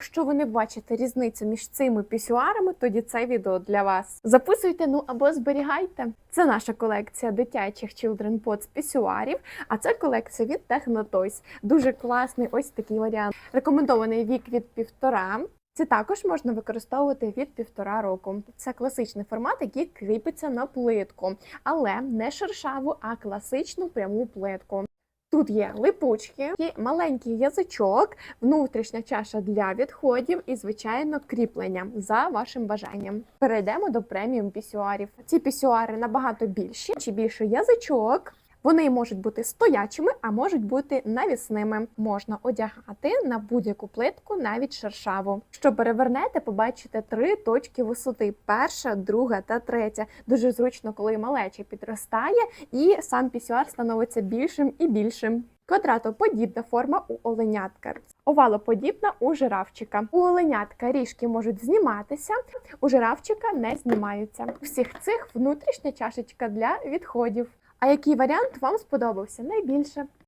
Якщо ви не бачите різницю між цими пісюарами, тоді це відео для вас. Записуйте, ну або зберігайте. Це наша колекція дитячих Children Pots пісюарів, а це колекція від Technotoys. Дуже класний ось такий варіант. Рекомендований вік від півтора. Ці також можна використовувати від півтора року. Це класичний формат, який кріпиться на плитку, але не шершаву, а класичну пряму плитку. Тут є липучки, маленький язичок, внутрішня чаша для відходів і, звичайно, кріплення за вашим бажанням. Перейдемо до преміум пісюарів. Ці пісюари набагато більші, чи більше язичок. Вони можуть бути стоячими, а можуть бути навісними. Можна одягати на будь-яку плитку, навіть шершаву. Що перевернете, побачите три точки висоти: перша, друга та третя. Дуже зручно, коли малеча підростає, і сам пісюар становиться більшим і більшим. Квадратоподібна форма у оленятка. Овалоподібна у жирафчика. У оленятка ріжки можуть зніматися, у жирафчика не знімаються. У всіх цих внутрішня чашечка для відходів. А який варіант вам сподобався найбільше?